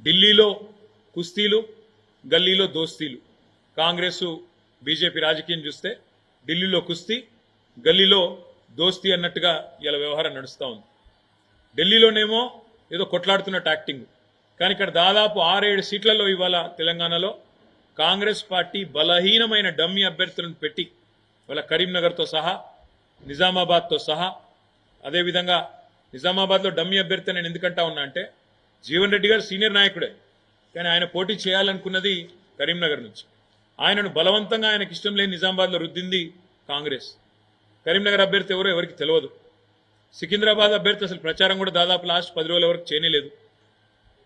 ఢిల్లీలో కుస్తీలు గల్లీలో దోస్తీలు. కాంగ్రెస్ బీజేపీ రాజకీయం చూస్తే ఢిల్లీలో కుస్తీ గల్లీలో దోస్తీ అన్నట్టుగా ఇలా వ్యవహారం నడుస్తూ ఉంది. ఢిల్లీలోనేమో ఏదో కొట్లాడుతున్న టాక్టింగ్ కానీ ఇక్కడ దాదాపు ఆరేడు సీట్లలో ఇవాళ తెలంగాణలో కాంగ్రెస్ పార్టీ బలహీనమైన డమ్మీ అభ్యర్థులను పెట్టి వాళ్ళ కరీంనగర్తో సహా నిజామాబాద్తో సహా అదేవిధంగా నిజామాబాద్లో డమ్మీ అభ్యర్థి నేను ఎందుకంటా ఉన్నా అంటే జీవన్ రెడ్డి గారు సీనియర్ నాయకుడే. కానీ ఆయన పోటీ చేయాలనుకున్నది కరీంనగర్ నుంచి. ఆయనను బలవంతంగా ఆయనకి ఇష్టం లేని నిజామాబాద్లో రుద్దింది కాంగ్రెస్. కరీంనగర్ అభ్యర్థి ఎవరో ఎవరికి తెలియదు. సికింద్రాబాద్ అభ్యర్థి అసలు ప్రచారం కూడా దాదాపు లాస్ట్ పది రోజుల వరకు చేయలేదు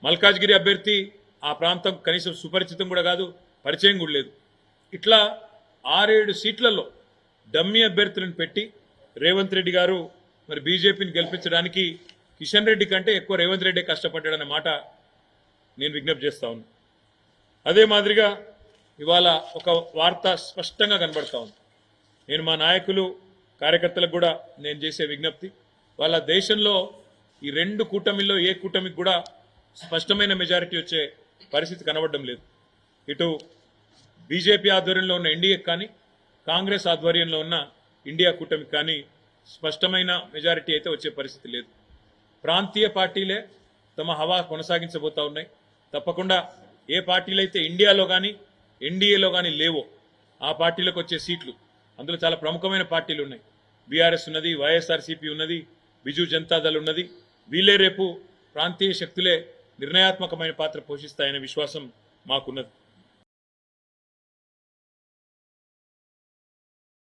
మల్కాజ్గిరి అభ్యర్థి ఆ ప్రాంతం కనీసం సుపరిచితం కూడా కాదు పరిచయం కూడా లేదు. ఇట్లా ఆరేడు సీట్లలో డమ్మీ అభ్యర్థులను పెట్టి రేవంత్ రెడ్డి గారు మరి బీజేపీని గెలిపించడానికి కిషన్ రెడ్డి కంటే ఎక్కువ రేవంత్ రెడ్డి కష్టపడ్డాడనే మాట నేను విజ్ఞప్తి చేస్తా ఉన్నా. అదే మాదిరిగా ఇవాళ ఒక వార్త స్పష్టంగా కనబడతా ఉంది. నేను మా నాయకులు కార్యకర్తలకు కూడా నేను చేసే విజ్ఞప్తి వాళ్ళ దేశంలో ఈ రెండు కూటమిల్లో ఏ కూటమికి కూడా స్పష్టమైన మెజారిటీ వచ్చే పరిస్థితి కనబడడం లేదు. ఇటు బీజేపీ ఆధ్వర్యంలో ఉన్న ఎన్డీఏకి కానీ కాంగ్రెస్ ఆధ్వర్యంలో ఉన్న ఇండియా కూటమికి కానీ స్పష్టమైన మెజారిటీ అయితే వచ్చే పరిస్థితి లేదు. ప్రాంతీయ పార్టీలే తమ హవా కొనసాగించబోతా ఉన్నాయి. తప్పకుండా ఏ పార్టీలు అయితే ఇండియాలో కానీ ఎన్డీఏలో కానీ లేవో ఆ పార్టీలకు వచ్చే సీట్లు. అందులో చాలా ప్రముఖమైన పార్టీలు ఉన్నాయి. బీఆర్ఎస్ ఉన్నది వైఎస్ఆర్సీపీ ఉన్నది బిజు జనతాదళ్ ఉన్నది. వీళ్ళే రేపు ప్రాంతీయ శక్తులే నిర్ణయాత్మకమైన పాత్ర పోషిస్తాయనే విశ్వాసం మాకున్నది.